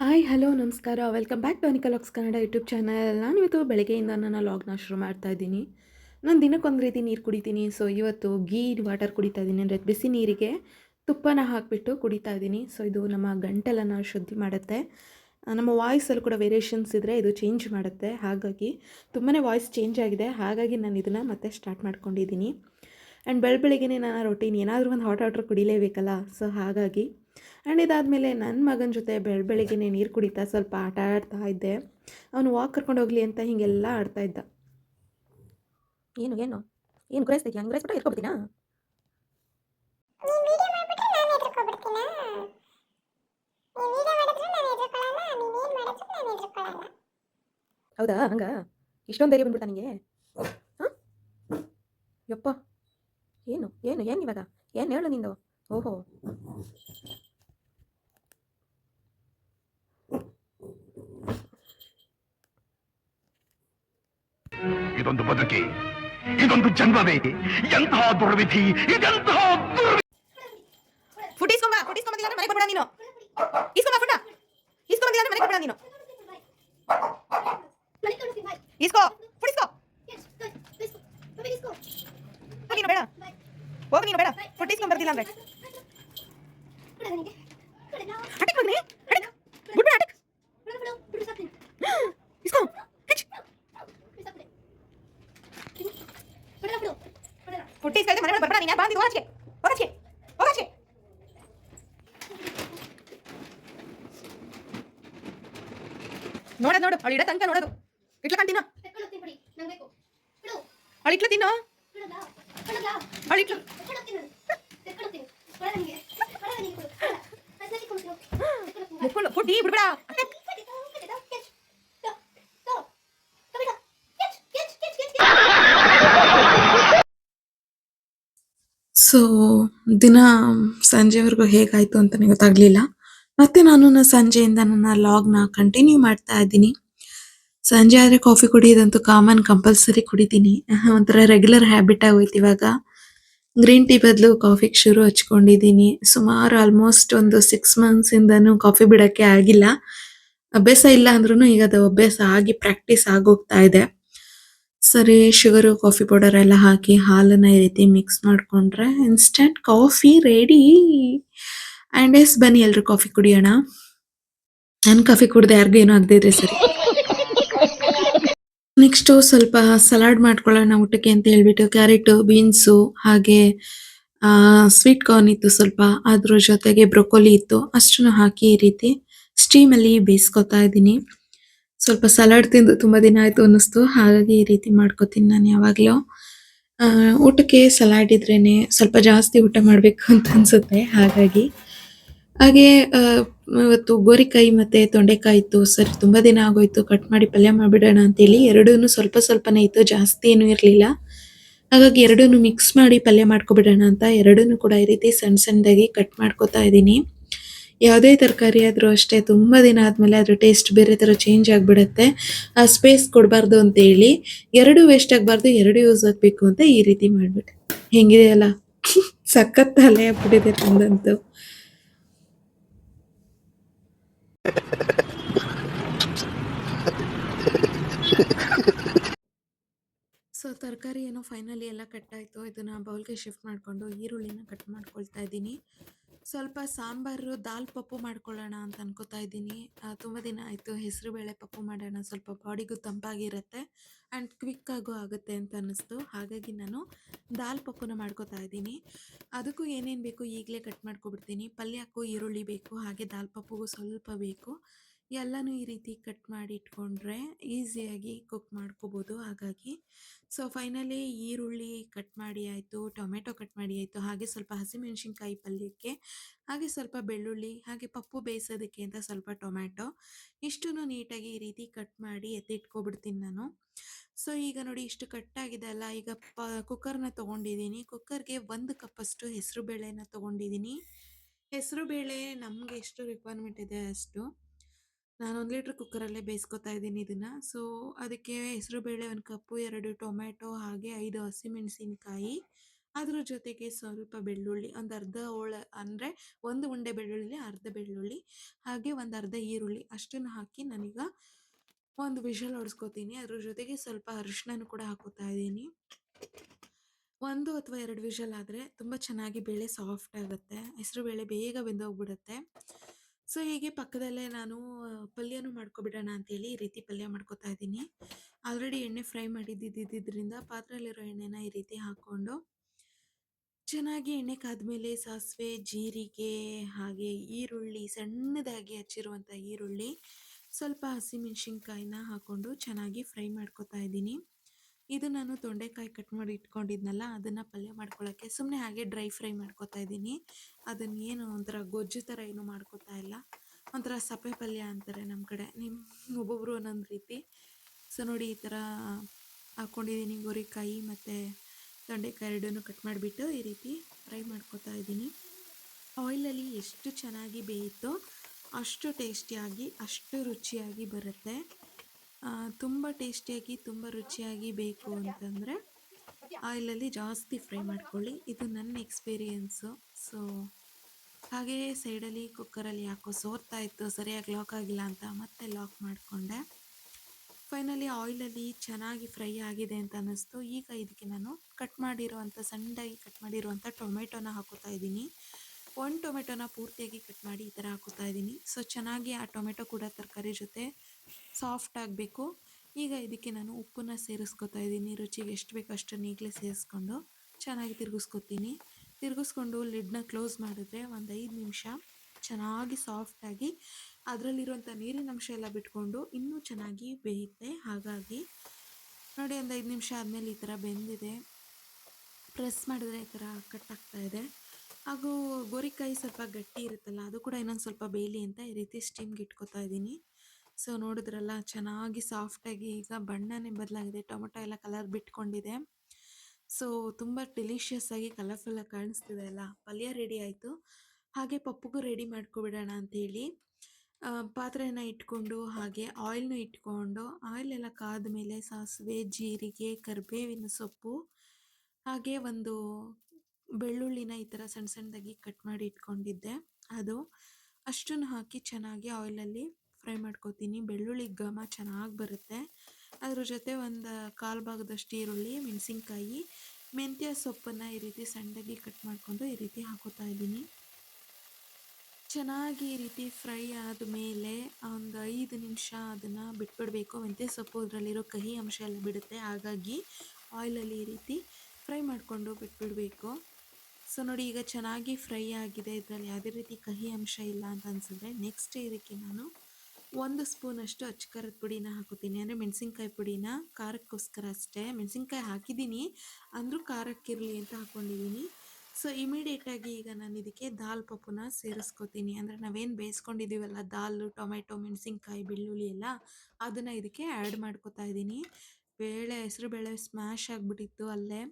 Hi, hello, ನಮಸ್ಕಾರ. Welcome back to Anika ಲಾಕ್ಸ್ Kannada YouTube channel. ನಾನು ಇವತ್ತು ಬೆಳಗ್ಗೆಯಿಂದ ನನ್ನ ಲಾಗ್ನ ಶುರು ಮಾಡ್ತಾ ಇದ್ದೀನಿ. ನಾನು ದಿನಕ್ಕೊಂದು ರೀತಿ ನೀರು ಕುಡಿತೀನಿ. ಸೊ, ಇವತ್ತು ಗೀ ವಾಟರ್ ಕುಡಿತಾ ಇದ್ದೀನಿ. ಅಂದರೆ ಬಿಸಿ ನೀರಿಗೆ ತುಪ್ಪನ ಹಾಕಿಬಿಟ್ಟು ಕುಡಿತಾ ಇದ್ದೀನಿ. ಸೊ, ಇದು ನಮ್ಮ ಗಂಟಲನ್ನು ಶುದ್ಧಿ ಮಾಡುತ್ತೆ. ನಮ್ಮ ವಾಯ್ಸಲ್ಲಿ ಕೂಡ ವೇರಿಯೇಷನ್ಸ್ ಇದ್ದರೆ ಇದು ಚೇಂಜ್ ಮಾಡುತ್ತೆ. ಹಾಗಾಗಿ ತುಂಬಾ ವಾಯ್ಸ್ ಚೇಂಜ್ ಆಗಿದೆ. ಹಾಗಾಗಿ ನಾನು ಇದನ್ನು ಮತ್ತೆ ಸ್ಟಾರ್ಟ್ ಮಾಡ್ಕೊಂಡಿದ್ದೀನಿ. ಆ್ಯಂಡ್ ಬೆಳ ನಾನು ನನ್ನ ರೊಟೀನ್ ಏನಾದರೂ ಒಂದು ಹಾಟ್ ವಾಟರ್ ಕುಡಿಲೇಬೇಕಲ್ಲ. ಸೊ, ಹಾಗಾಗಿ ಆ್ಯಂಡ್ ಇದಾದಮೇಲೆ ನನ್ನ ಮಗನ ಜೊತೆ ಬೆಳ ಬೆಳಗ್ಗೆನೇ ನೀರು ಕುಡಿತಾ ಸ್ವಲ್ಪ ಆಟ ಆಡ್ತಾ ಇದ್ದೆ. ಅವನು ವಾಕ್ ಕರ್ಕೊಂಡು ಹೋಗಲಿ ಅಂತ ಹೀಗೆಲ್ಲ ಆಡ್ತಾ ಇದ್ದ. ಏನು ಏನು? ಏನು ಗುರಾಯಿಸ್ತೈತಿ ಹಂಗೆ ಗುರಾಯಿಸ್ಬಿಟ್ಟು ಇಟ್ಕೊಬಿಡ್ತೀನಾ ನೀನ್ ವಿಡಿಯೋ ಮಾಡ್ಬಿಟ್ರೆ ನಾನು ಎದ್ರುಕೊಬಿಡ್ತೀನಾ ನೀನ್ ವಿಡಿಯೋ ಮಾಡಿದ್ರೆ ನಾನು ಎದ್ರುಕೊಳ್ಳಲ್ಲ ನೀನ್ ಏನ್ ಮಾಡಿದ್ರು ನಾನು ಎದ್ರುಕೊಳ್ಳಲ್ಲ ಹೌದಾ? ಹಂಗ? ಇಷ್ಟೊಂದು ಧೈರ್ಯ ಬಂದ್ಬಿಡ್ತಾ ನನಗೆ ಹಾಂ? ಯಪ್ಪ. ಏನು? ಏನು? ಏನು ಇವಾಗ? ಏನು ಹೇಳು ನಿಂದು? ಓಹೋ. ಇದೊಂದು ಬದುಕಿ ಇದೊಂದು ಜನ್ಮವೇ ಎಂತಹ ದುರ್ವಿಧಿ ಇದೆಂತಹ ದುರ್ವಿಧಿ ಫುಡ್ ಇಸ್ಕೊಂಬ ಫುಡ್ ಇಸ್ಕೊಂಬಂದಿಲ್ಲ ಮನೆಗೆ ಬರ್ಬೇಡ ನೀನು ಇಸ್ಕೊಂಬ ಫುಡ್ಡ ಇಸ್ಕೊಂಬಂದಿಲ್ಲ ಮನೆಗೆ ಬರ್ಬೇಡ ನೀನು ಮನೆ ಕೊಡ್ತೀನಿ ಬಾಯ್ ಇಸ್ಕೋ ಫುಡ್ ಇಸ್ಕೋ ಎಸ್ ಬಿಸ್ಕೊ ಬಬಿ ಬಿಸ್ಕೊ ಹೋಗಿ ನೀನು ಬೇಡ ಹೋಗಿ ನೀನು ಬೇಡ ಫುಡ್ ಇಸ್ಕೊಂಡ್ ಬರ್ತಿಲ್ಲ ಅಂದ್ರೆ ಕೊಡ ನನಗೆ ಕೊಡ ನಾ ಅಟಕ್ ಮಗನೇ ಅಟಕ್ ಇಸ್ಕೊಳ್ದೆ ಮನೆ ಬರ್ಬೇಡ ನೀನು ಬಂದಿದ್ದು ಹೋಗಕ್ಕೆ ಹೋಗಕ್ಕೆ ಹೋಗಕ್ಕೆ ನೋಡೋದು ನೋಡು ಅವಳು ಇಡ ತನಕ ನೋಡೋದು ಇಟ್ಲ ಕಂತಿನ ತೆಕ್ಕೊಳ್ಳೋಗ್ತೀನಿ ಬಿಡಿ ನಂಗೆ ಬೇಕು ಬಿಡು ಅವಳು ಇಟ್ಲ ತಿನ್ನೋ ಕೊಡಲ್ಲ ಕೊಡಲ್ಲ ಅವಳು ಇಟ್ಲು ತೆಕ್ಕೊಳ್ಳೋಗ್ತೀನಿ ನಾನು ತೆಕ್ಕೊಳ್ಳೋಗ್ತೀನಿ ಕೊಡ ಸೊ ದಿನ ಸಂಜೆವರೆಗೂ ಹೇಗಾಯಿತು ಅಂತಲೇ ಗೊತ್ತಾಗಲಿಲ್ಲ. ಮತ್ತೆ ನಾನು ನನ್ನ ಸಂಜೆಯಿಂದ ನನ್ನ ಲಾಗ್ನ ಕಂಟಿನ್ಯೂ ಮಾಡ್ತಾ ಇದ್ದೀನಿ. ಸಂಜೆ ಆದರೆ ಕಾಫಿ ಕುಡಿಯೋದಂತೂ ಕಾಮನ್ ಕಂಪಲ್ಸರಿ ಕುಡಿತೀನಿ. ಒಂಥರ ರೆಗ್ಯುಲರ್ ಹ್ಯಾಬಿಟ್ ಆಗೋಯ್ತು ಇವಾಗ. ಗ್ರೀನ್ ಟೀ ಬದಲು ಕಾಫಿಗೆ ಶುರು ಹಚ್ಕೊಂಡಿದ್ದೀನಿ. ಸುಮಾರು ಆಲ್ಮೋಸ್ಟ್ ಒಂದು ಸಿಕ್ಸ್ ಮಂತ್ಸಿಂದನೂ ಕಾಫಿ ಬಿಡೋಕ್ಕೆ ಆಗಿಲ್ಲ. ಅಭ್ಯಾಸ ಇಲ್ಲ ಅಂದ್ರೂ ಈಗ ಅದು ಅಭ್ಯಾಸ ಆಗಿ ಪ್ರಾಕ್ಟೀಸ್ ಆಗೋಗ್ತಾ ಇದೆ. ಸರಿ ಶುಗರು ಕಾಫಿ ಪೌಡರ್ ಎಲ್ಲ ಹಾಕಿ ಹಾಲನ್ನ ಈ ರೀತಿ ಮಿಕ್ಸ್ ಮಾಡ್ಕೊಂಡ್ರೆ instant coffee ready and yes ಬನ್ನಿ ಎಲ್ರು ಕಾಫಿ ಕುಡಿಯೋಣ. ನಾನು ಕಾಫಿ ಕುಡ್ದೆ ಯಾರಿಗೂ ಏನೂ ಆಗದೆ ಇದ್ರೆ ಸರಿ. ನೆಕ್ಸ್ಟು ಸ್ವಲ್ಪ ಸಲಾಡ್ ಮಾಡ್ಕೊಳ್ಳೋಣ ಊಟಕ್ಕೆ ಅಂತ ಹೇಳ್ಬಿಟ್ಟು ಕ್ಯಾರೆಟು ಬೀನ್ಸು ಹಾಗೆ ಸ್ವೀಟ್ ಕಾರ್ನ್ ಇತ್ತು ಸ್ವಲ್ಪ. ಅದ್ರ ಜೊತೆಗೆ ಬ್ರೊಕೊಲಿ ಇತ್ತು. ಅಷ್ಟನ್ನು ಹಾಕಿ ಈ ರೀತಿ ಸ್ಟೀಮಲ್ಲಿ ಬೇಯಿಸ್ಕೊತಾ ಇದ್ದೀನಿ. ಸ್ವಲ್ಪ ಸಲಾಡ್ ತಿಂದು ತುಂಬಾ ದಿನ ಆಯಿತು ಅನ್ನಿಸ್ತು. ಹಾಗಾಗಿ ಈ ರೀತಿ ಮಾಡ್ಕೊತೀನಿ ನಾನು ಯಾವಾಗಲೂ. ಊಟಕ್ಕೆ ಸಲಾಡ್ ಇದ್ರೇನೆ ಸ್ವಲ್ಪ ಜಾಸ್ತಿ ಊಟ ಮಾಡಬೇಕು ಅಂತ ಅನ್ಸುತ್ತೆ. ಹಾಗಾಗಿ ಹಾಗೆ ಇವತ್ತು ಗೋರಿಕಾಯಿ ಮತ್ತೆ ತೊಂಡೆಕಾಯಿ ಇತ್ತು. ಸರಿ, ತುಂಬಾ ದಿನ ಆಗೋಯ್ತು. ಕಟ್ ಮಾಡಿ ಪಲ್ಯ ಮಾಡಿಬಿಡೋಣ ಅಂತೇಳಿ ಎರಡೂ ಸ್ವಲ್ಪ ಸ್ವಲ್ಪನೇ ಇತ್ತು. ಜಾಸ್ತಿ ಏನೂ ಇರಲಿಲ್ಲ. ಹಾಗಾಗಿ ಎರಡೂ ಮಿಕ್ಸ್ ಮಾಡಿ ಪಲ್ಯ ಮಾಡ್ಕೊಬಿಡೋಣ ಅಂತ ಎರಡೂ ಕೂಡ ಈ ರೀತಿ ಸಣ್ಣ ಸಣ್ಣದಾಗಿ ಕಟ್ ಮಾಡ್ಕೋತಾ ಇದ್ದೀನಿ. ಯಾವುದೇ ತರಕಾರಿ ಆದರೂ ಅಷ್ಟೇ ತುಂಬ ದಿನ ಆದಮೇಲೆ ಅದರ ಟೇಸ್ಟ್ ಬೇರೆ ಥರ ಚೇಂಜ್ ಆಗಿಬಿಡುತ್ತೆ. ಆ ಸ್ಪೇಸ್ ಕೊಡಬಾರ್ದು ಅಂತೇಳಿ ಎರಡು ವೇಸ್ಟ್ ಆಗಬಾರ್ದು, ಎರಡು ಯೂಸ್ ಆಗಬೇಕು ಅಂತ ಈ ರೀತಿ ಮಾಡಿಬಿಟ್ಟೆ. ಹೆಂಗಿದೆಯಲ್ಲ ಸಖತ್ ತಲೆ ಆಗ್ಬಿಟ್ಟಿದೆ ತಂದಂತು ಸೊ ತರಕಾರಿ ಏನೋ ಫೈನಲಿ ಎಲ್ಲ ಕಟ್ ಆಯಿತು. ಇದನ್ನು ಬೌಲ್ಗೆ ಶಿಫ್ಟ್ ಮಾಡಿಕೊಂಡು ಈರುಳ್ಳಿನ ಕಟ್ ಮಾಡ್ಕೊಳ್ತಾ ಇದ್ದೀನಿ. ಸ್ವಲ್ಪ ಸಾಂಬಾರು, ದಾಲ್ ಪಪ್ಪು ಮಾಡ್ಕೊಳ್ಳೋಣ ಅಂತ ಅನ್ಕೋತಾ ಇದ್ದೀನಿ. ತುಂಬ ದಿನ ಆಯಿತು. ಹೆಸರು ಬೇಳೆ ಪಪ್ಪು ಮಾಡೋಣ. ಸ್ವಲ್ಪ ಬಾಡಿಗೂ ತಂಪಾಗಿರುತ್ತೆ. ಆ್ಯಂಡ್ ಕ್ವಿಕ್ಕಾಗೂ ಆಗುತ್ತೆ ಅಂತ ಅನ್ನಿಸ್ತು. ಹಾಗಾಗಿ ನಾನು ದಾಲ್ ಪಪ್ಪುನ ಮಾಡ್ಕೋತಾ ಇದ್ದೀನಿ. ಅದಕ್ಕೂ ಏನೇನು ಬೇಕು ಈಗಲೇ ಕಟ್ ಮಾಡ್ಕೊಬಿಡ್ತೀನಿ. ಪಲ್ಯಕ್ಕೂ ಈರುಳ್ಳಿ ಬೇಕು. ಹಾಗೆ ದಾಲ್ ಪಪ್ಪುಗೂ ಸ್ವಲ್ಪ ಬೇಕು. ಎಲ್ಲನೂ ಈ ರೀತಿ ಕಟ್ ಮಾಡಿ ಇಟ್ಕೊಂಡ್ರೆ ಈಸಿಯಾಗಿ ಕುಕ್ ಮಾಡ್ಕೋಬೋದು. ಹಾಗಾಗಿ ಸೊ ಫೈನಲಿ ಈರುಳ್ಳಿ ಕಟ್ ಮಾಡಿ ಆಯಿತು, ಟೊಮೆಟೊ ಕಟ್ ಮಾಡಿ ಆಯಿತು, ಹಾಗೆ ಸ್ವಲ್ಪ ಹಸಿಮೆಣಸಿನ್ಕಾಯಿ ಪಲ್ಯಕ್ಕೆ, ಹಾಗೆ ಸ್ವಲ್ಪ ಬೆಳ್ಳುಳ್ಳಿ, ಹಾಗೆ ಪಪ್ಪು ಬೇಯಿಸೋದಕ್ಕೆ ಅಂತ ಸ್ವಲ್ಪ ಟೊಮ್ಯಾಟೊ ಇಷ್ಟನ್ನು ನೀಟಾಗಿ ಈ ರೀತಿ ಕಟ್ ಮಾಡಿ ಎತ್ತಿಟ್ಕೊಬಿಡ್ತೀನಿ ನಾನು. ಸೊ ಈಗ ನೋಡಿ ಇಷ್ಟು ಕಟ್ಟಾಗಿದೆ ಅಲ್ಲ, ಈಗ ಪ ಕುಕ್ಕರ್ನ ತೊಗೊಂಡಿದ್ದೀನಿ. ಕುಕ್ಕರ್ಗೆ ಒಂದು ಕಪ್ಪಷ್ಟು ಹೆಸರು ಬೇಳೆನ ತೊಗೊಂಡಿದ್ದೀನಿ. ಹೆಸರು ಬೇಳೆ ನಮಗೆ ಎಷ್ಟು ರಿಕ್ವೈರ್ಮೆಂಟ್ ಇದೆ ಅಷ್ಟು? ನಾನು ಒಂದು ಲೀಟ್ರ್ ಕುಕ್ಕರಲ್ಲೇ ಬೇಯಿಸ್ಕೊತಾ ಇದ್ದೀನಿ ಇದನ್ನು. ಸೊ ಅದಕ್ಕೆ ಹೆಸರು ಬೇಳೆ ಒಂದು ಕಪ್ಪು, ಎರಡು ಟೊಮ್ಯಾಟೊ, ಹಾಗೆ ಐದು ಹಸಿಮೆಣಸಿನಕಾಯಿ. ಅದ್ರ ಜೊತೆಗೆ ಸ್ವಲ್ಪ ಬೆಳ್ಳುಳ್ಳಿ, ಒಂದು ಅರ್ಧ ಹೋಳ ಅಂದರೆ ಒಂದು ಉಂಡೆ ಬೆಳ್ಳುಳ್ಳಿ, ಅರ್ಧ ಬೆಳ್ಳುಳ್ಳಿ, ಹಾಗೆ ಒಂದು ಅರ್ಧ ಈರುಳ್ಳಿ ಅಷ್ಟನ್ನು ಹಾಕಿ ನಾನೀಗ ಒಂದು ವಿಷಲ್ ಹೊಡ್ಸ್ಕೊತೀನಿ ಅದ್ರ ಜೊತೆಗೆ ಸ್ವಲ್ಪ ಅರಿಶಿನ ಕೂಡ ಹಾಕೋತಾ ಇದ್ದೀನಿ. ಒಂದು ಅಥವಾ ಎರಡು ವಿಷಲ್ ಆದರೆ ತುಂಬ ಚೆನ್ನಾಗಿ ಬೇಳೆ ಸಾಫ್ಟ್ ಆಗುತ್ತೆ. ಹೆಸರು ಬೇಳೆ ಬೇಗ ಬೆಂದೋಗ್ಬಿಡುತ್ತೆ. ಸೊ, ಹೀಗೆ ಪಕ್ಕದಲ್ಲೇ ನಾನು ಪಲ್ಯನೂ ಮಾಡ್ಕೊಬಿಡೋಣ ಅಂತೇಳಿ ಈ ರೀತಿ ಪಲ್ಯ ಮಾಡ್ಕೊತಾ ಇದ್ದೀನಿ. ಆಲ್ರೆಡಿ ಎಣ್ಣೆ ಫ್ರೈ ಮಾಡಿದ್ದಿದ್ದರಿಂದ ಪಾತ್ರೆಯಲ್ಲಿರೋ ಎಣ್ಣೆನ ಈ ರೀತಿ ಹಾಕ್ಕೊಂಡು, ಚೆನ್ನಾಗಿ ಎಣ್ಣೆ ಕಾದ್ಮೇಲೆ ಸಾಸಿವೆ, ಜೀರಿಗೆ, ಹಾಗೆ ಈರುಳ್ಳಿ, ಸಣ್ಣದಾಗಿ ಹಚ್ಚಿರುವಂಥ ಈರುಳ್ಳಿ, ಸ್ವಲ್ಪ ಹಸಿಮೆಣಸಿನ್ಕಾಯಿನ ಹಾಕ್ಕೊಂಡು ಚೆನ್ನಾಗಿ ಫ್ರೈ ಮಾಡ್ಕೊತಾ ಇದ್ದೀನಿ. ಇದು ನಾನು ತೊಂಡೆಕಾಯಿ ಕಟ್ ಮಾಡಿ ಇಟ್ಕೊಂಡಿದ್ನಲ್ಲ, ಅದನ್ನು ಪಲ್ಯ ಮಾಡ್ಕೊಳ್ಳೋಕ್ಕೆ ಸುಮ್ಮನೆ ಹಾಗೆ ಡ್ರೈ ಫ್ರೈ ಮಾಡ್ಕೊತಾ ಇದ್ದೀನಿ. ಅದನ್ನ ಏನು ಒಂಥರ ಗೊಜ್ಜು ಥರ ಏನು ಮಾಡ್ಕೊತಾ ಇಲ್ಲ. ಒಂಥರ ಸಪ್ಪೆ ಪಲ್ಯ ಅಂತಾರೆ ನಮ್ಮ ಕಡೆ. ನಿಮ್ಮ ಒಬ್ಬೊಬ್ಬರು ಒಂದೊಂದು ರೀತಿ. ಸೊ ನೋಡಿ ಈ ಥರ ಹಾಕ್ಕೊಂಡಿದ್ದೀನಿ ಗೋರಿಕಾಯಿ ಮತ್ತು ತೊಂಡೆಕಾಯಿ ಎರಡನ್ನೂ ಕಟ್ ಮಾಡಿಬಿಟ್ಟು ಈ ರೀತಿ ಫ್ರೈ ಮಾಡ್ಕೊತಾ ಇದ್ದೀನಿ. ಆಯಿಲಲ್ಲಿ ಎಷ್ಟು ಚೆನ್ನಾಗಿ ಬೇಯಿತೋ ಅಷ್ಟು ಟೇಸ್ಟಿಯಾಗಿ ಅಷ್ಟು ರುಚಿಯಾಗಿ ಬರುತ್ತೆ. ತುಂಬ ಟೇಸ್ಟಿಯಾಗಿ, ತುಂಬ ರುಚಿಯಾಗಿ ಬೇಕು ಅಂತಂದರೆ, ಆಯಿಲಲ್ಲಿ ಜಾಸ್ತಿ ಫ್ರೈ ಮಾಡ್ಕೊಳ್ಳಿ. ಇದು ನನ್ನ ಎಕ್ಸ್ಪೀರಿಯೆನ್ಸು. ಸೊ ಹಾಗೆಯೇ ಸೈಡಲ್ಲಿ, ಕುಕ್ಕರಲ್ಲಿ ಯಾಕೋ ಸೋರ್ತಾ ಇತ್ತು, ಸರಿಯಾಗಿ ಲಾಕ್ ಆಗಿಲ್ಲ ಅಂತ ಮತ್ತೆ ಲಾಕ್ ಮಾಡಿಕೊಂಡೆ. ಫೈನಲಿ ಆಯಿಲಲ್ಲಿ ಚೆನ್ನಾಗಿ ಫ್ರೈ ಆಗಿದೆ ಅಂತ ಅನ್ನಿಸ್ತು. ಈಗ ಇದಕ್ಕೆ ನಾನು ಕಟ್ ಮಾಡಿರುವಂಥ, ಸಣ್ಣದಾಗಿ ಕಟ್ ಮಾಡಿರುವಂಥ ಟೊಮೆಟೊನ ಹಾಕೋತಾ ಇದ್ದೀನಿ. ಒಂದು ಟೊಮೆಟೊನ ಪೂರ್ತಿಯಾಗಿ ಕಟ್ ಮಾಡಿ ಈ ಥರ ಹಾಕೋತಾ ಇದ್ದೀನಿ. ಸೊ, ಚೆನ್ನಾಗಿ ಆ ಟೊಮೆಟೊ ಕೂಡ ತರಕಾರಿ ಜೊತೆ ಸಾಫ್ಟ್ ಆಗಬೇಕು. ಈಗ ಇದಕ್ಕೆ ನಾನು ಉಪ್ಪನ್ನ ಸೇರಿಸ್ಕೊತಾ ಇದ್ದೀನಿ. ರುಚಿಗೆ ಎಷ್ಟು ಬೇಕು ಅಷ್ಟನ್ನು ಈಗಲೇ ಸೇರಿಸ್ಕೊಂಡು ಚೆನ್ನಾಗಿ ತಿರುಗಿಸ್ಕೊತೀನಿ. ತಿರುಗಿಸ್ಕೊಂಡು ಲಿಡ್ನ ಕ್ಲೋಸ್ ಮಾಡಿದ್ರೆ ಒಂದು ಐದು ನಿಮಿಷ ಚೆನ್ನಾಗಿ ಸಾಫ್ಟಾಗಿ ಅದರಲ್ಲಿರುವಂಥ ನೀರಿನ ಅಂಶ ಎಲ್ಲ ಬಿಟ್ಕೊಂಡು ಇನ್ನೂ ಚೆನ್ನಾಗಿ ಬೇಯುತ್ತೆ. ಹಾಗಾಗಿ ನೋಡಿ, ಒಂದು ಐದು ನಿಮಿಷ ಆದಮೇಲೆ ಈ ಥರ ಬೆಂದಿದೆ. ಪ್ರೆಸ್ ಮಾಡಿದ್ರೆ ಈ ಥರ ಕಟ್ ಆಗ್ತಾ ಇದೆ. ಹಾಗೂ ಗೋರಿಕಾಯಿ ಸ್ವಲ್ಪ ಗಟ್ಟಿ ಇರುತ್ತಲ್ಲ, ಅದು ಕೂಡ ಇನ್ನೊಂದು ಸ್ವಲ್ಪ ಬೇಯಲಿ ಅಂತ ಈ ರೀತಿ ಸ್ಟೀಮ್ಗೆ ಇಟ್ಕೊತಾ ಇದ್ದೀನಿ. ಸೊ ನೋಡಿದ್ರಲ್ಲ, ಚೆನ್ನಾಗಿ ಸಾಫ್ಟಾಗಿ ಈಗ ಬಣ್ಣನೇ ಬದಲಾಗಿದೆ, ಟೊಮೊಟೊ ಎಲ್ಲ ಕಲರ್ ಬಿಟ್ಕೊಂಡಿದೆ. ಸೊ ತುಂಬ ಡಿಲಿಷಿಯಸ್ ಆಗಿ ಕಲರ್ಫುಲ್ಲಾಗಿ ಕಾಣಿಸ್ತಿದೆ ಅಲ್ಲ? ಪಲ್ಯ ರೆಡಿ ಆಯಿತು. ಹಾಗೆ ಪಪ್ಪುಗೂ ರೆಡಿ ಮಾಡ್ಕೊಬಿಡೋಣ ಅಂಥೇಳಿ ಪಾತ್ರೆನ ಇಟ್ಕೊಂಡು, ಹಾಗೆ ಆಯಿಲ್ನ ಇಟ್ಕೊಂಡು ಆಯಿಲ್ ಎಲ್ಲ ಕಾದ ಮೇಲೆ ಸಾಸಿವೆ, ಜೀರಿಗೆ, ಕರಿಬೇವಿನ ಸೊಪ್ಪು, ಹಾಗೆ ಒಂದು ಬೆಳ್ಳುಳ್ಳಿನ ಈ ಥರ ಸಣ್ಣ ಸಣ್ಣದಾಗಿ ಕಟ್ ಮಾಡಿ ಇಟ್ಕೊಂಡಿದ್ದೆ. ಅದು ಅಷ್ಟನ್ನು ಹಾಕಿ ಚೆನ್ನಾಗಿ ಆಯಿಲಲ್ಲಿ ಫ್ರೈ ಮಾಡ್ಕೊತೀನಿ. ಬೆಳ್ಳುಳ್ಳಿ ಘಮ ಚೆನ್ನಾಗಿ ಬರುತ್ತೆ. ಅದ್ರ ಜೊತೆ ಒಂದು ಕಾಲು ಭಾಗದಷ್ಟು ಈರುಳ್ಳಿ, ಮೆಣಸಿನ್ಕಾಯಿ, ಮೆಂತ್ಯ ಸೊಪ್ಪನ್ನು ಈ ರೀತಿ ಸಣ್ಣದಾಗಿ ಕಟ್ ಮಾಡಿಕೊಂಡು ಈ ರೀತಿ ಹಾಕೋತಾ ಇದ್ದೀನಿ. ಚೆನ್ನಾಗಿ ಈ ರೀತಿ ಫ್ರೈ ಆದಮೇಲೆ ಒಂದು ಐದು ನಿಮಿಷ ಅದನ್ನು ಬಿಟ್ಬಿಡಬೇಕು. ಮೆಂತ್ಯ ಸೊಪ್ಪು ಅದರಲ್ಲಿರೋ ಕಹಿ ಅಂಶ ಎಲ್ಲ ಬಿಡುತ್ತೆ. ಹಾಗಾಗಿ ಆಯಿಲಲ್ಲಿ ಈ ರೀತಿ ಫ್ರೈ ಮಾಡಿಕೊಂಡು ಬಿಟ್ಬಿಡಬೇಕು. ಸೊ ನೋಡಿ, ಈಗ ಚೆನ್ನಾಗಿ ಫ್ರೈ ಆಗಿದೆ. ಇದರಲ್ಲಿ ಯಾವುದೇ ರೀತಿ ಕಹಿ ಅಂಶ ಇಲ್ಲ ಅಂತ ಅನಿಸಿದ್ರೆ ನೆಕ್ಸ್ಟ್ ಇದಕ್ಕೆ ನಾನು ಒಂದು ಸ್ಪೂನಷ್ಟು ಅಚ್ಚಕಾರದ ಪುಡಿನ ಹಾಕೋತೀನಿ. ಅಂದರೆ ಮೆಣಸಿನ್ಕಾಯಿ ಪುಡಿನ ಖಾರಕ್ಕೋಸ್ಕರ ಅಷ್ಟೇ. ಮೆಣಸಿನ್ಕಾಯಿ ಹಾಕಿದ್ದೀನಿ, ಅಂದರೂ ಖಾರಕ್ಕಿರಲಿ ಅಂತ ಹಾಕ್ಕೊಂಡಿದ್ದೀನಿ ಸೊ ಇಮಿಡಿಯೇಟಾಗಿ ಈಗ ನಾನು ಇದಕ್ಕೆ ದಾಲ್ ಪಪ್ಪುನ ಸೇರಿಸ್ಕೊತೀನಿ. ಅಂದರೆ ನಾವೇನು ಬೇಯಿಸ್ಕೊಂಡಿದ್ದೀವಲ್ಲ, ದಾಲು ಟೊಮೆಟೊ ಮೆಣಸಿನ್ಕಾಯಿ, ಬೆಳ್ಳುಳ್ಳಿ ಎಲ್ಲ, ಅದನ್ನು ಇದಕ್ಕೆ ಆ್ಯಡ್ ಮಾಡ್ಕೋತಾ ಇದ್ದೀನಿ. ಬೇಳೆ ಹೆಸರು ಬೇಳೆ ಸ್ಮ್ಯಾಶ್ ಆಗಿಬಿಟ್ಟಿತ್ತು ಅಲ್ಲೇ.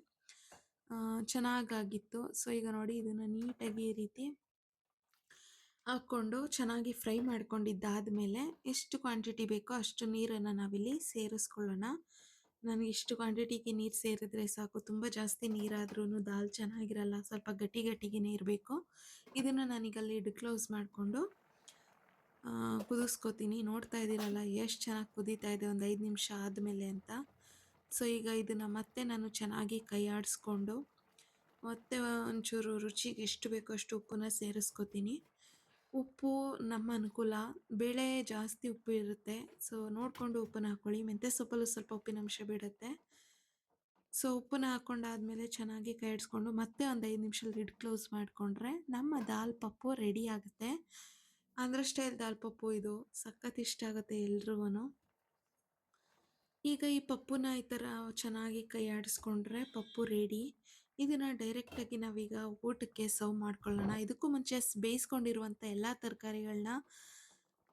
ಚೆನ್ನಾಗಾಗಿತ್ತು. ಸೊ, ಈಗ ನೋಡಿ ಇದನ್ನು ನೀಟಾಗಿ ಈ ರೀತಿ ಹಾಕ್ಕೊಂಡು ಚೆನ್ನಾಗಿ ಫ್ರೈ ಮಾಡ್ಕೊಂಡಿದ್ದಾದಮೇಲೆ ಎಷ್ಟು ಕ್ವಾಂಟಿಟಿ ಬೇಕೋ ಅಷ್ಟು ನೀರನ್ನು ನಾವಿಲ್ಲಿ ಸೇರಿಸ್ಕೊಳ್ಳೋಣ. ನನಗೆ ಇಷ್ಟು ಕ್ವಾಂಟಿಟಿಗೆ ನೀರು ಸೇರಿದ್ರೆ ಸಾಕು. ತುಂಬ ಜಾಸ್ತಿ ನೀರಾದ್ರೂ ದಾಲ್ ಚೆನ್ನಾಗಿರಲ್ಲ. ಸ್ವಲ್ಪ ಗಟ್ಟಿ ಗಟ್ಟಿಗೆ ಇರಬೇಕು ಇದನ್ನು ನಾನೀಗ ಲಿಡ್ ಕ್ಲೋಸ್ ಮಾಡಿಕೊಂಡು ಕುದಿಸ್ಕೊತೀನಿ. ನೋಡ್ತಾ ಇದ್ದೀರಲ್ಲ, ಎಷ್ಟು ಚೆನ್ನಾಗಿ ಕುದೀತಾ ಇದೆ. ಒಂದು ಐದು ನಿಮಿಷ ಆದಮೇಲೆ ಅಂತ. ಸೊ, ಈಗ ಇದನ್ನು ಮತ್ತೆ ನಾನು ಚೆನ್ನಾಗಿ ಕೈ ಆಡಿಸ್ಕೊಂಡು ಮತ್ತೆ ಒಂಚೂರು ರುಚಿಗೆ ಎಷ್ಟು ಬೇಕೋ ಅಷ್ಟು ಉಪ್ಪನ್ನ ಸೇರಿಸ್ಕೊತೀನಿ. ಉಪ್ಪು ನಮ್ಮ ಅನುಕೂಲ. ಬೇಳೆ ಜಾಸ್ತಿ ಉಪ್ಪು ಇರುತ್ತೆ. ಸೊ, ನೋಡಿಕೊಂಡು ಉಪ್ಪನ್ನ ಹಾಕ್ಕೊಳ್ಳಿ ಮೆಂತ್ಯ ಸೊಪ್ಪಲ್ಲೂ ಸ್ವಲ್ಪ ಉಪ್ಪಿನಂಶ ಬಿಡುತ್ತೆ. ಸೊ, ಉಪ್ಪನ್ನ ಹಾಕ್ಕೊಂಡಾದ್ಮೇಲೆ ಚೆನ್ನಾಗಿ ಕೈ ಆಡಿಸ್ಕೊಂಡು ಮತ್ತೆ ಒಂದು ಐದು ನಿಮಿಷ ಲಿಡ್ ಕ್ಲೋಸ್ ಮಾಡಿಕೊಂಡ್ರೆ ನಮ್ಮ ದಾಲ್ ಪಪ್ಪು ರೆಡಿ ಆಗುತ್ತೆ. ಆಂಧ್ರ ಸ್ಟೈಲ್ ದಾಲ್ ಪಪ್ಪು ಇದು. ಸಖತ್ ಇಷ್ಟ ಆಗುತ್ತೆ ಎಲ್ರಿಗೂ ಈಗ ಈ ಪಪ್ಪುನ ಈ ಥರ ಚೆನ್ನಾಗಿ ಕೈ ಆಡಿಸ್ಕೊಂಡ್ರೆ ಪಪ್ಪು ರೆಡಿ. ಇದನ್ನು ಡೈರೆಕ್ಟಾಗಿ ನಾವೀಗ ಊಟಕ್ಕೆ ಸರ್ವ್ ಮಾಡ್ಕೊಳ್ಳೋಣ. ಇದಕ್ಕೂ ಮುಂಚೆ ಬೇಯಿಸ್ಕೊಂಡಿರುವಂಥ ಎಲ್ಲ ತರಕಾರಿಗಳನ್ನ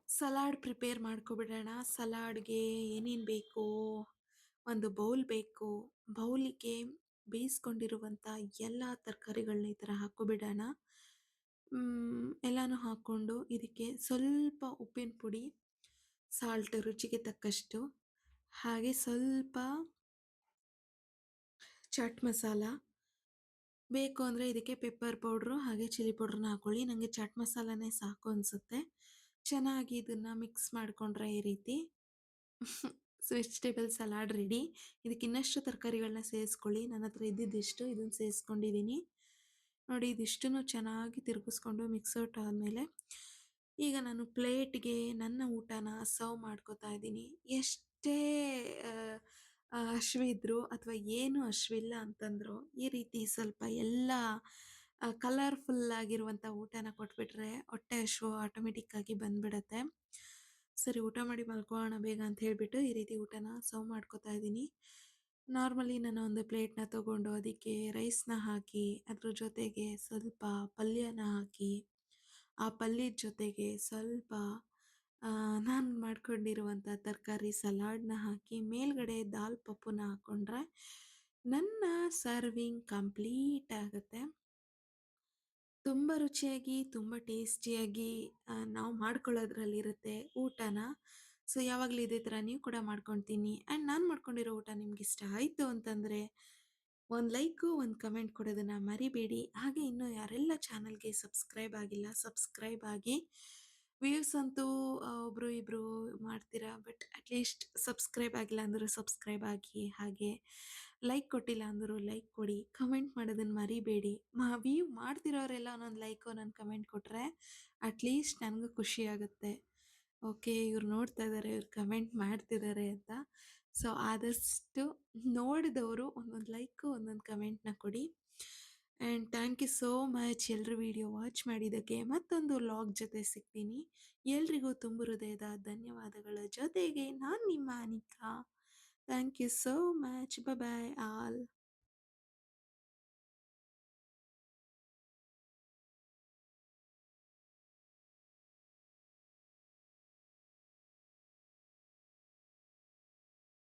ಸಲಾಡ್ ಪ್ರಿಪೇರ್ ಮಾಡ್ಕೊಬಿಡೋಣ. ಸಲಾಡ್ಗೆ ಏನೇನು ಬೇಕು, ಒಂದು ಬೌಲ್ ಬೇಕು. ಬೌಲಿಗೆ ಬೇಯಿಸ್ಕೊಂಡಿರುವಂಥ ಎಲ್ಲ ತರಕಾರಿಗಳನ್ನ ಈ ಥರ ಹಾಕ್ಕೊಬಿಡೋಣ. ಎಲ್ಲಾನು ಎಲ್ಲನೂ ಹಾಕ್ಕೊಂಡು ಇದಕ್ಕೆ ಸ್ವಲ್ಪ ಉಪ್ಪಿನ ಪುಡಿ ಸಾಲ್ಟ್ ರುಚಿಗೆ ತಕ್ಕಷ್ಟು ಹಾಗೆ ಸ್ವಲ್ಪ ಚಾಟ್ ಮಸಾಲ. ಬೇಕು ಅಂದರೆ ಇದಕ್ಕೆ ಪೆಪ್ಪರ್ ಪೌಡ್ರು ಹಾಗೆ ಚಿಲ್ಲಿ ಪೌಡ್ರನ್ನ ಹಾಕೊಳ್ಳಿ. ನನಗೆ ಚಾಟ್ ಮಸಾಲನೇ ಸಾಕು ಅನಿಸುತ್ತೆ. ಚೆನ್ನಾಗಿ ಇದನ್ನು ಮಿಕ್ಸ್ ಮಾಡಿಕೊಂಡ್ರೆ ಈ ರೀತಿ. ವೆಜಿಟೇಬಲ್ ಸಲಾಡ್ ರೆಡಿ ಇದಕ್ಕೆ ಇನ್ನಷ್ಟು ತರಕಾರಿಗಳನ್ನ ಸೇರಿಸ್ಕೊಳ್ಳಿ. ನನ್ನ ಹತ್ರ ಇದ್ದಿದ್ದಿಷ್ಟು ಇದನ್ನು ಸೇರಿಸ್ಕೊಂಡಿದ್ದೀನಿ ನೋಡಿ, ಇದಿಷ್ಟನ್ನು ಚೆನ್ನಾಗಿ ತಿರುಗಿಸ್ಕೊಂಡು ಮಿಕ್ಸ್ ಔಟ್ ಆದಮೇಲೆ ಈಗ ನಾನು ಪ್ಲೇಟ್ಗೆ ನನ್ನ ಊಟನ ಸರ್ವ್ ಮಾಡ್ಕೋತಾ ಇದ್ದೀನಿ. ಎಷ್ಟೇ ಆ, ಹಶ್ವಿದ್ರು ಅಥವಾ ಏನು ಹಶ್ವಿಲ್ಲ ಅಂತಂದ್ರು ಈ ರೀತಿ ಸ್ವಲ್ಪ ಎಲ್ಲ ಕಲರ್ಫುಲ್ ಆಗಿರುವಂಥ ಊಟನ ಕೊಟ್ಬಿಟ್ರೆ ಹೊಟ್ಟೆ ಹಶ್ವು ಆಟೋಮೆಟಿಕ್ ಆಗಿ ಬಂದ್ಬಿಡತ್ತೆ. ಸರಿ ಊಟ ಮಾಡಿ ಮಲ್ಕೊಳ್ಳೋಣ ಬೇಗ ಅಂತ ಹೇಳಿಬಿಟ್ಟು ಈ ರೀತಿ ಊಟನ ಸರ್ವ್ ಮಾಡ್ಕೋತಾ ಇದ್ದೀನಿ. ನಾರ್ಮಲಿ ನಾನು ಒಂದು ಪ್ಲೇಟ್ನ ತೊಗೊಂಡು ಅದಕ್ಕೆ ರೈಸ್ನ ಹಾಕಿ ಅದ್ರ ಜೊತೆಗೆ ಸ್ವಲ್ಪ ಪಲ್ಯನ ಹಾಕಿ ಆ ಪಲ್ಯದ ಜೊತೆಗೆ ಸ್ವಲ್ಪ ನಾನು ಮಾಡ್ಕೊಂಡಿರುವಂಥ ತರಕಾರಿ ಸಲಾಡ್ನ ಹಾಕಿ ಮೇಲ್ಗಡೆ ದಾಲ್ ಪಪ್ಪುನ ಹಾಕ್ಕೊಂಡ್ರೆ ನನ್ನ ಸರ್ವಿಂಗ್ ಕಂಪ್ಲೀಟ್ ಆಗುತ್ತೆ. ತುಂಬ ರುಚಿಯಾಗಿ, ತುಂಬ ಟೇಸ್ಟಿಯಾಗಿ ನಾವು ಮಾಡ್ಕೊಳ್ಳೋದ್ರಲ್ಲಿರುತ್ತೆ ಊಟನ. ಸೊ, ಯಾವಾಗಲೂ ಇದೇ ಥರ ನೀವು ಕೂಡ ಮಾಡ್ಕೊತೀನಿ ಆ್ಯಂಡ್ ನಾನು ಮಾಡ್ಕೊಂಡಿರೋ ಊಟ ನಿಮ್ಗೆ ಇಷ್ಟ ಆಯಿತು ಅಂತಂದರೆ ಒಂದು ಲೈಕು, ಒಂದು ಕಮೆಂಟ್ ಕೊಡೋದನ್ನು ಮರಿಬೇಡಿ. ಹಾಗೆ ಇನ್ನೂ ಯಾರೆಲ್ಲ ಚಾನಲ್ಗೆ ಸಬ್ಸ್ಕ್ರೈಬ್ ಆಗಿಲ್ಲ, ಸಬ್ಸ್ಕ್ರೈಬ್ ಆಗಿ ವ್ಯೂಸ್ ಅಂತೂ ಒಬ್ರು ಇಬ್ರು ಮಾಡ್ತೀರಾ? ಬಟ್ ಅಟ್ಲೀಸ್ಟ್ ಸಬ್ಸ್ಕ್ರೈಬ್ ಆಗಿಲ್ಲ ಅಂದರೂ ಸಬ್ಸ್ಕ್ರೈಬ್ ಆಗಿ, ಹಾಗೆ ಲೈಕ್ ಕೊಟ್ಟಿಲ್ಲ ಅಂದರೂ ಲೈಕ್ ಕೊಡಿ. ಕಮೆಂಟ್ ಮಾಡೋದನ್ನ ಮರಿಬೇಡಿ. ಮಾ ವ್ಯೂ ಮಾಡ್ತಿರೋರೆಲ್ಲ ಒಂದೊಂದು ಲೈಕ್ ಒಂದೊಂದು ಕಮೆಂಟ್ ಕೊಟ್ಟರೆ ಅಟ್ಲೀಸ್ಟ್ ನನಗೂ ಖುಷಿ ಆಗುತ್ತೆ. ಓಕೆ ಇವ್ರು ನೋಡ್ತಾ ಇದ್ದಾರೆ ಇವ್ರು ಕಮೆಂಟ್ ಮಾಡ್ತಿದ್ದಾರೆ ಅಂತ. ಸೊ ಆದಷ್ಟು ನೋಡಿದವರು ಒಂದೊಂದು ಲೈಕು ಒಂದೊಂದು ಕಮೆಂಟ್ನ ಕೊಡಿ. And thank you so much ಎಲ್ಲರೂ ವಿಡಿಯೋ ವಾಚ್ ಮಾಡಿದ್ದಕ್ಕೆ ಮತ್ತೊಂದು ಲಾಗ್ ಜೊತೆ ಸಿಗ್ತೀನಿ. ಎಲ್ರಿಗೂ ತುಂಬ ಹೃದಯದ ಧನ್ಯವಾದಗಳ ಜೊತೆಗೆ ನಾನು ನಿಮ್ಮ Anika. Thank you so much bye all